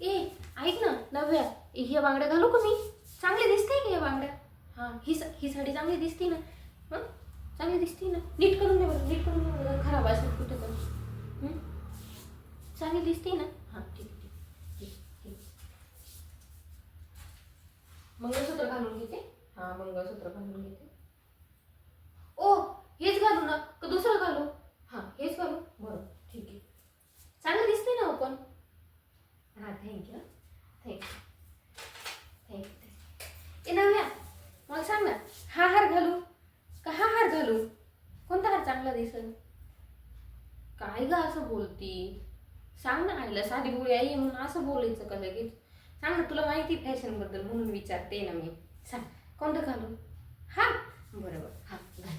ए ऐक ना नव्या. ह्या बांगड्या घालू का मी? चांगली दिसते की ह्या बांगड्या? हां. ही ही साडी चांगली दिसते ना? हां? चांगली दिसते ना? नीट करून दे बरं नीट करून दे बरं. खराब असेल कुठे तर. चांगली दिसते ना? हां ठीक ठीक ठीक मंगळसूत्र घालून घेते. हां मंगळसूत्र घालून घेते. थँक्यू थँक्यू थँक्यू ए नव्या मला सांग ना हा हार घालू का हा हार घालू? कोणता हार चांगला दिसेल? काय ग असं बोलती? सांग ना आईला साधी बोळी आई म्हणून असं बोलायचं का लगेच? सांग ना तुला माहिती फॅशनबद्दल म्हणून विचारते ना मी. सांग कोणतं घालू? हा बरोबर हा घाल.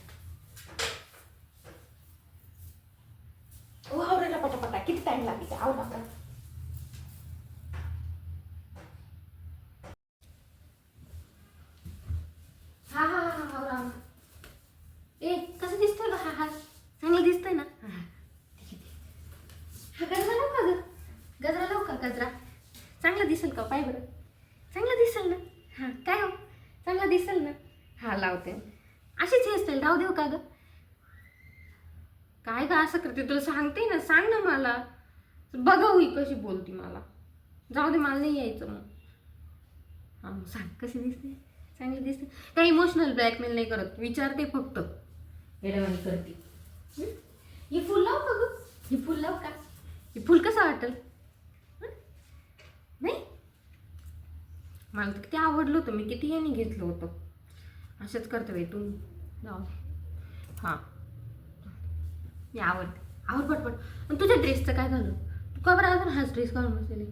ओ आवरायला पटापटा किती टाइम लागेल? आवरा आवरा हा हा हा हा आवरा आवरा ए कसं दिसतोय का हा हा चांगलं दिसतंय ना हा हा ठीक आहे, ठीक आहे. हा गजरा लावू का ग गजरा चांगला दिसेल का पाय बरं? चांगला दिसेल ना? हां काय हो? चांगला दिसेल ना? हा लावते. अशीच हेअरस्टाईल राहू देऊ का ग? काय गं असं करते? तुला सांगते ना सांग ना मला. बघाऊ ही कशी बोलती मला. जाऊ दे मला नाही यायचं मग. हां मग सांग कशी दिसते? चांगली दिसते. काय इमोशनल ब्लॅकमेल नाही करत. विचारते फक्त. येडवाणी करते. हे फुल लाव का ग? हे फुल लाव का? हे फुल कसं वाटेल हं? नाही मला तर किती आवडलं होतं. मी किती याने घेतलं होतं. असंच करतो बाई तू जाऊ हां. मी आवडते. आवड पटपट. आणि तुझ्या ड्रेसचं काय झालं तू का बरं अजून हाच ड्रेस घालून बसलेली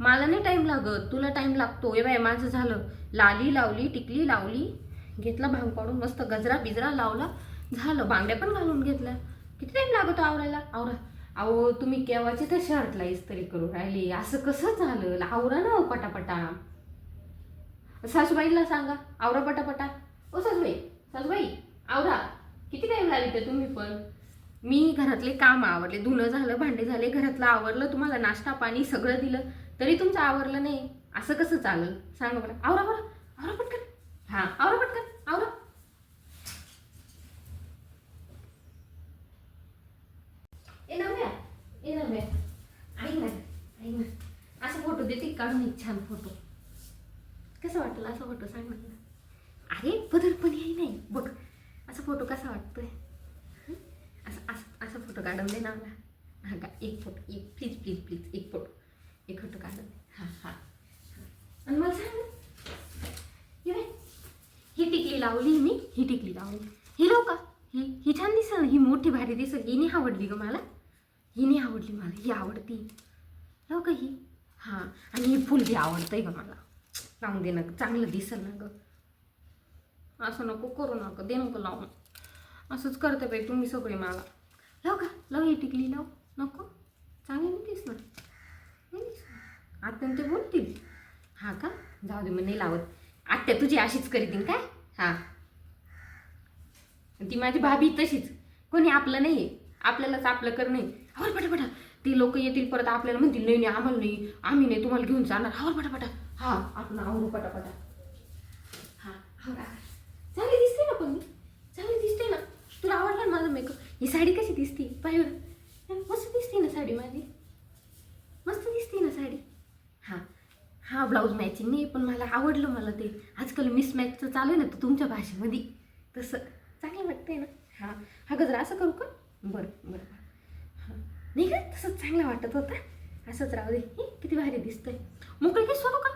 मला नाही टाईम लागत. तुला टाईम लागतो. ए बाय माझं झालं. लाली लावली टिकली लावली. घेतला भांग पाडून मस्त गजरा बिजरा लावला. झालं. बांगड्या पण घालून घेतल्या. किती टाईम लागतो आवरायला? आवरा. अहो तुम्ही केव्हाचे त्या शर्टला इस्त्री करू राहिली. असं कसं झालं? आवरा ना हो पटापटा. सासूबाईला सांगा. आवरा पटापटा. ओ सासूबाई सासूबाई आवरा. किती टाईम ते तुम्ही पण? मी घरातले काम आवरले. धुणं झालं भांडे झाले. घरातलं आवरलं तुम्हाला नाश्ता पाणी सगळं दिलं. तरी तुमचं आवरलं नाही. असं कसं चालेल? सांगा बरं. आवरा बरं आवरा पटकन. हां आवरा पटकन आवरा ए नव्या ए नव्या ऐक ना ऐक ना असं फोटो देते का काढून एक छान फोटो कसं वाटलं असा फोटो सांग ना. मला. अरे बदल पण हे नाही. बघ असा फोटो कसा वाटतोय? हं? असं असं असा फोटो काढवले दे ना मला हा का एक फोटो एक प्लीज प्लीज प्लीज एक फोटो एक फोटो काढून दे. हां हां. आणि मला सांग ही टिकली लावली मी. ही टिकली लावली. ही लाव का? ही ही छान दिसल. ही मोठी भारी दिसेल. हिने आवडली ग मला. हिने आवडली मला. ही आवडती. लाव का ही? आणि हे फुल बी आवडतंय गं मला? लावून दे ना ग, चांगलं दिसेल ना ग. असं नको करू नका दे नको लावून असंच करते बाई तुम्ही सगळे मला लाव का लाव ही टिकली लाव. नको. चांगली नाही दिसणार. आत्या ते बोलतील. हा का? जाऊ दे मग नाही लावत. आत्या तुझी अशीच करीतीन काय? हां. ती माझी भाभी तशीच. कोणी आपलं नाही आहे आपल्यालाच आपलं कर नाही आवर पटापटा. ती लोक येतील परत आपल्याला म्हणतील नाही नाही आम्हाला नाही आम्ही नाही तुम्हाला घेऊन जाणार. आवर पटापटा. हा आपण आवरू पटापटा. हा आवरा चांगली दिसते ना पण. चांगली दिसते ना. तुला आवडला ना माझा मेकअप ही साडी कशी दिसते? पाहिजे मस्त दिसते ना साडी माझी. मस्त दिसते ना साडी. हां हा ब्लाऊज मॅचिंग नाही पण मला आवडलं मला ते. आजकाल मिसमॅचचं चालू आहे ना तर तुमच्या भाषेमध्ये. तसं. चांगलं वाटतंय ना? हां हा गजरा असं करू का? बरं बरं. हां. नाही का तसंच चांगलं वाटत होता. असंच राहू दे हे, किती भारी दिसतंय. मोकळी की सोडू का